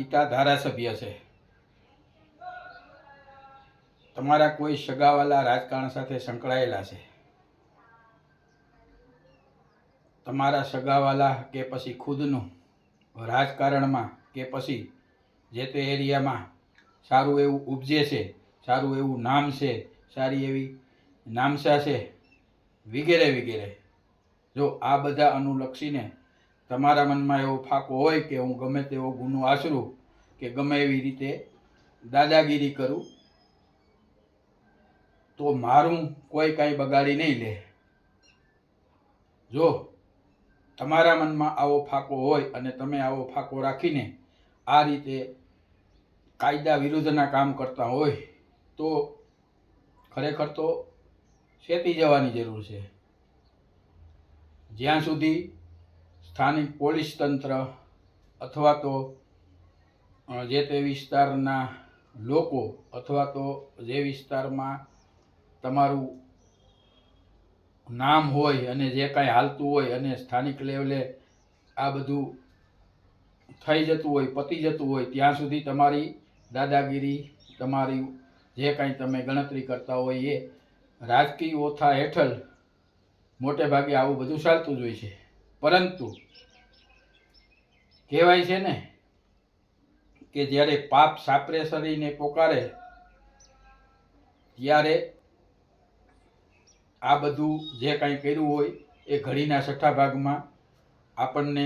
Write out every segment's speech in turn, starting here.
પિતા ધારાસભ્ય છે. તમારા કોઈ સગાવાલા રાજકારણ સાથે સંકળાયેલા છે? તમારા સગાવાલા કે પછી ખુદનું રાજકારણમાં કે પછી જે તે એરિયામાં સારું એવું ઉપજે છે, સારું એવું નામ છે, સારી એવી નામસા છે, વગેરે વગેરે. જો આ બધા અનુલક્ષીને તમારા મનમાં એવો ફાકો હોય કે હું ગમે તેવો ગુનો આશરું, કે ગમે એવી રીતે દાદાગીરી કરું, તો મારું કોઈ કાંઈ બગાડી નહીં લે. જો તમારા મનમાં આવો ફાકો હોય અને તમે આવો ફાકો રાખીને આ રીતે કાયદા વિરુદ્ધના કામ કરતા હોય, તો ખરેખર તો શેતી જવાની જરૂર છે. જ્યાં સુધી સ્થાનિક પોલીસ તંત્ર અથવા તો જે તે વિસ્તારના લોકો અથવા તો જે વિસ્તારમાં તમારું નામ હોય અને જે કાંઈ હાલતું હોય અને સ્થાનિક લેવલે આ બધું થઈ જતું હોય, પતી જતું હોય, ત્યાં સુધી તમારી દાદાગીરી, તમારી જે કાંઈ તમે ગણતરી કરતા હોય એ રાજકીય ઓથા હેઠળ મોટે ભાગે આવું બધું ચાલતું જ હોય છે. પરંતુ કહેવાય છે ને કે જ્યારે પાપ સાપરે શરીરને પોકારે, ત્યારે આ બધું જે કાંઈ કર્યું હોય એ ઘડીના છઠ્ઠા ભાગમાં આપણને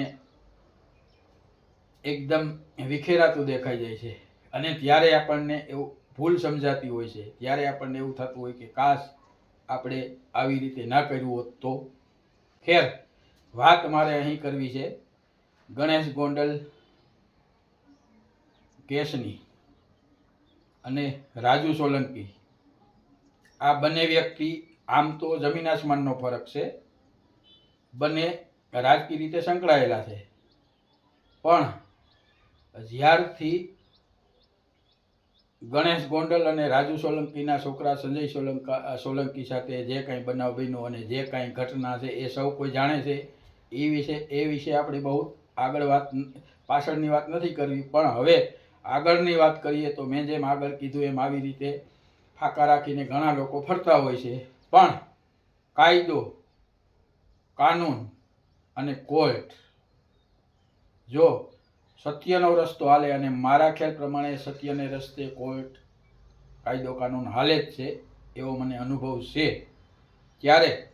એકદમ વિખેરાતું દેખાઈ જાય છે. અને ત્યારે આપણને એવું ભૂલ સમજાતી હોય છે. ત્યારે આપણને એવું થતું હોય કે કાશ આપણે આવી રીતે ના કર્યું હોત તો. ખેર. વાત મારે અહીં કરવી છે. ગણેશ ગોંડલ કેસની અને રાજુ સોલંકી. આ બંને વ્યક્તિ આમ તો જમીન આસમાનનો ફરક છે. બંને રાજકીય રીતે સંકળાયેલા છે. પણ જ્યારથી ગણેશ ગોંડલ અને રાજુ સોલંકીના છોકરા સંજય સોલંકા સોલંકી સાથે જે કાંઈ બનાવ બન્યો અને જે કાંઈ ઘટના છે એ સૌ કોઈ જાણે છે એ વિશે એ વિશે આપણે બહુ આગળ વાત પાછળની વાત નથી કરવી, પણ હવે આગળની વાત કરીએ તો મેં જેમ આગળ કીધું એમ આવી રીતે ફાંકા રાખીને ઘણા લોકો ફરતા હોય છે. પણ કાયદો, કાનૂન અને કોર્ટ જો સત્યનો રસ્તો હાલે અને મારા ખ્યાલ પ્રમાણે સત્યને રસ્તે કોર્ટ, કાયદો, કાનૂન હાલે જ છે, એવો મને અનુભવ છે. ત્યારે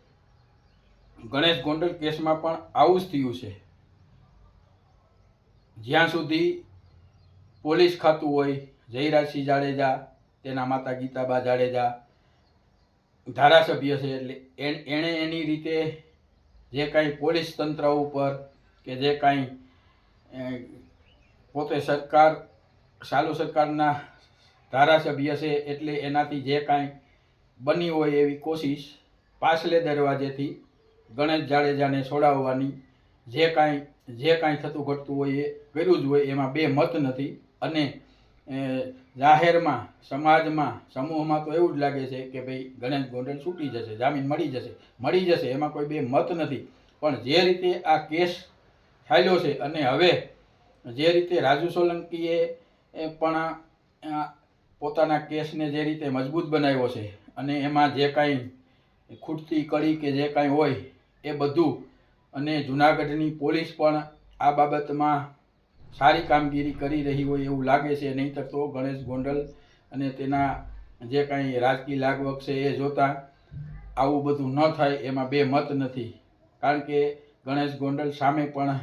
ગણેશ ગોંડલ કેસમાં પણ આવું જ થયું છે. જ્યાં સુધી પોલીસ ખાતું હોય, જયરાજસિંહ જાડેજા, તેના માતા ગીતાબા જાડેજા, ધારાસભ્ય છે, એટલે એણે એની રીતે જે કાંઈ પોલીસ તંત્ર ઉપર કે જે કાંઈ પોતે સરકાર ચાલુ સરકારના ધારાસભ્ય છે, એટલે એનાથી જે કાંઈ બની હોય એવી કોશિશ પાછલે દરવાજેથી ગણેશ જાડેજાને છોડાવવાની, જે કાંઈ જે કાંઈ થતું ઘટતું હોય એ કર્યું જ હોય, એમાં બે મત નથી. અને જાહેરમાં, સમાજમાં, સમૂહમાં તો એવું જ લાગે છે કે ભાઈ ગણેશ ગોંડલ છૂટી જશે, જામીન મળી જશે. મળી જશે, એમાં કોઈ બે મત નથી. પણ જે રીતે આ કેસ ચાલ્યો છે અને હવે જે રીતે રાજુ સોલંકીએ પણ પોતાના કેસને જે રીતે મજબૂત બનાવ્યો છે અને એમાં જે કાંઈ ખૂટતી કડી કે જે કાંઈ હોય એ બધું. અને જુનાગઢની પોલીસ પણ આ બાબતમાં સારી કામગીરી કરી રહી હોય એવું લાગે છે. નહીંતર તો ગણેશ ગોંડલ અને તેના જે કાંઈ રાજકીય લાગવક છે એ જોતાં આવું બધું ન થાય એમાં બે મત નથી. કારણ કે ગણેશ ગોંડલ સામે પણ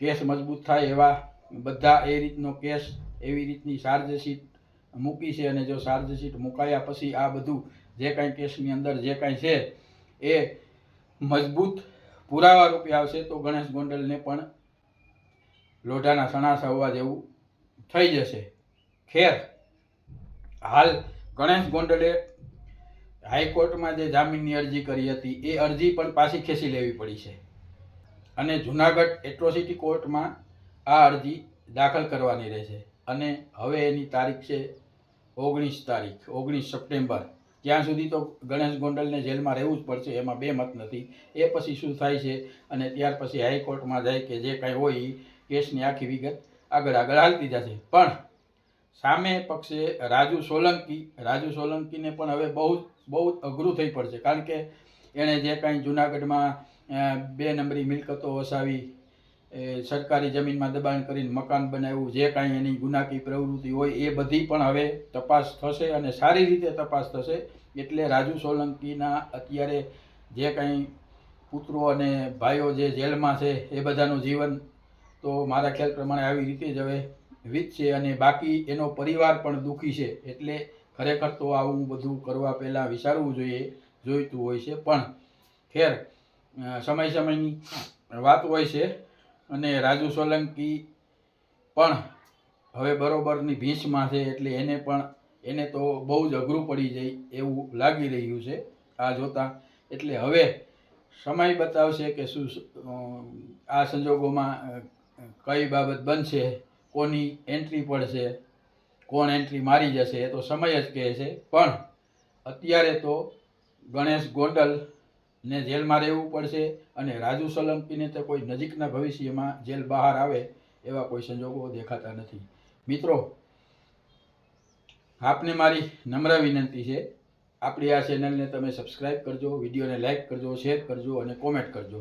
કેસ મજબૂત થાય એવા બધા એ રીતનો કેસ એવી રીતની ચાર્જશીટ મૂકી છે. અને જો ચાર્જશીટ મુકાયા પછી આ બધું જે કાંઈ કેસની અંદર જે કાંઈ છે એ મજબૂત પુરાવા રૂપે આવશે તો ગણેશ ગોંડલને પણ લોઢાના સણાસા હોવા જેવું થઈ જશે. ખેર, હાલ ગણેશ ગોંડલે હાઈકોર્ટમાં જે જામીનની અરજી કરી હતી, એ અરજી પણ પાછી ખેંચી લેવી પડી છે. અને જુનાગઢ એટ્રોસિટી કોર્ટમાં આ અરજી દાખલ કરવાની રહેશે. અને હવે એની તારીખ છે ઓગણીસ તારીખ, ઓગણીસ સપ્ટેમ્બર. ત્યાં સુધી તો ગણેશ ગોંડલને જેલમાં રહેવું જ પડશે, એમાં બે મત નથી. એ પછી શું થાય છે અને ત્યાર પછી હાઈકોર્ટમાં જાય કે જે કાંઈ હોય એ કેસની આખી વિગત આગળ આગળ હાલતી જશે. પણ સામે પક્ષે રાજુ સોલંકી, રાજુ સોલંકીને પણ હવે બહુ બહુ અઘરું થઈ પડશે. કારણ કે એણે જે કાંઈ જુનાગઢમાં બે નંબરી મિલકતો વસાવી એ સરકારી જમીનમાં દબાણ કરીને મકાન બનાવ્યું, જે કાંઈ એની ગુનાકી પ્રવૃત્તિ હોય એ બધી પણ હવે તપાસ થશે અને સારી રીતે તપાસ થશે. એટલે રાજુ સોલંકીના અત્યારે જે કાંઈ પુત્રો અને ભાઈઓ જે જેલમાં છે એ બધાનું જીવન તો મારા ખ્યાલ પ્રમાણે આવી રીતે જ હવે વીતશે અને બાકી એનો પરિવાર પણ દુઃખી છે. એટલે ખરેખર તો આવું બધું કરવા પહેલાં વિચારવું જોઈએ, જોઈતું હોય છે. પણ ખેર સમય સમયની વાત હોય છે. અને રાજુ સોલંકી પણ હવે બરોબરની ભીંસમાં છે એટલે એને પણ, એને તો બહુ જ અઘરું પડી જાય એવું લાગી રહ્યું છે આ જોતાં. એટલે હવે સમય બતાવશે કે શું આ સંજોગોમાં કઈ બાબત બનશે, કોની એન્ટ્રી પડશે, કોણ એન્ટ્રી મારી જશે એ તો સમય જ કહે છે. પણ અત્યારે તો ગણેશ ગોંડલ ને જેલમાં રહેવું પડશે અને રાજુ સોલંકીને તો કોઈ નજીકના ભવિષ્યમાં જેલ બહાર આવે એવા કોઈ સંજોગો દેખાતા નથી. મિત્રો, આપને મારી નમ્ર વિનંતી છે. આપણી આ ચેનલને તમે સબસ્ક્રાઈબ કરજો, વિડીયોને લાઈક કરજો શેર કરજો અને કોમેન્ટ કરજો.